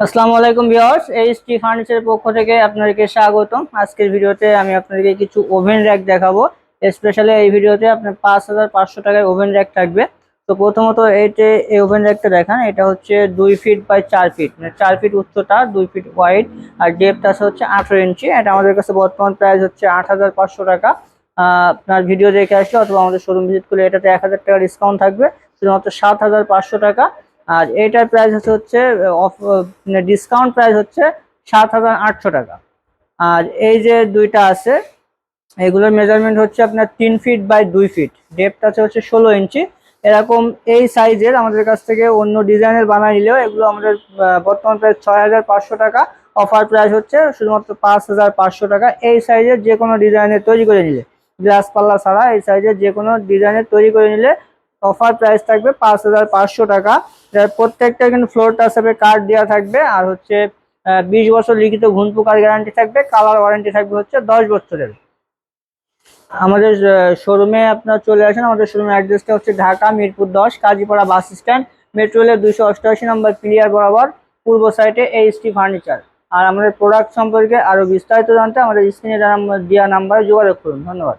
আসসালামু আলাইকুম viewers HT ফার্নিচারের পক্ষ থেকে আপনাদেরকে স্বাগতম। আজকের ভিডিওতে আমি আপনাদেরকে কিছু ওভেন র্যাক দেখাবো। স্পেশালি এই ভিডিওতে আপনার পাঁচ হাজার পাঁচশো টাকায় ওভেন র্যাক থাকবে। তো প্রথমত এইটে এই ওভেন র্যাকটা দেখান, এটা হচ্ছে দুই ফিট বাই চার ফিট। মানে চার ফিট উচ্চতা, দুই ফিট ওয়াইড, আর ডেপথ আছে হচ্ছে আঠেরো ইঞ্চি। এটা আমাদের কাছে বর্তমান প্রাইস হচ্ছে আট হাজার পাঁচশো টাকা। আপনার ভিডিও দেখে আসলে অথবা আমাদের শোরুম ভিজিট করলে এটাতে এক হাজার টাকা ডিসকাউন্ট থাকবে। শুধুমাত্র সাত হাজার পাঁচশো টাকা। আর এটার প্রাইস হচ্ছে হচ্ছে অফ ডিসকাউন্ট প্রাইস হচ্ছে সাত হাজার আটশো টাকা। আর এই যে দুইটা আছে, এগুলোর মেজারমেন্ট হচ্ছে আপনার তিন ফিট বাই দুই ফিট ডেপথ আছে হচ্ছে ষোলো ইঞ্চি। এরকম এই সাইজের আমাদের কাছ থেকে অন্য ডিজাইনের বানাই নিলেও এগুলো আমাদের বর্তমান প্রাইস ছয় হাজার পাঁচশো টাকা। অফার প্রাইস হচ্ছে শুধুমাত্র পাঁচ হাজার পাঁচশো টাকা। এই সাইজের যে কোনো ডিজাইনের তৈরি করে নিলে গ্লাস পাল্লা ছাড়া এই সাইজের যে কোনো ডিজাইনের তৈরি করে নিলে অফার প্রাইস থাকবে পাঁচ হাজার পাঁচশো টাকা। যার প্রত্যেকটা কিন্তু ফ্লোর টাসেপে কার্ড দেওয়া থাকবে। আর হচ্ছে বিশ বছর লিখিত ঘুন পোকার গ্যারান্টি থাকবে। কালার ওয়ারেন্টি থাকবে হচ্ছে দশ বছরের। আমাদের শোরুমে আপনার চলে আসেন। আমাদের শোরুমের অ্যাড্রেসটা হচ্ছে ঢাকা মিরপুর দশ, কাজীপাড়া বাস স্ট্যান্ড মেট্রো রেলের দুশো অষ্টআশি নম্বর ক্লিয়ার বরাবর, পূর্ব সাইডে এইচটি ফার্নিচার আর আমাদের প্রোডাক্ট সম্পর্কে আরও বিস্তারিত জানতে আমাদের স্ক্রিনে দেওয়া নাম্বার যোগাযোগ করুন। ধন্যবাদ।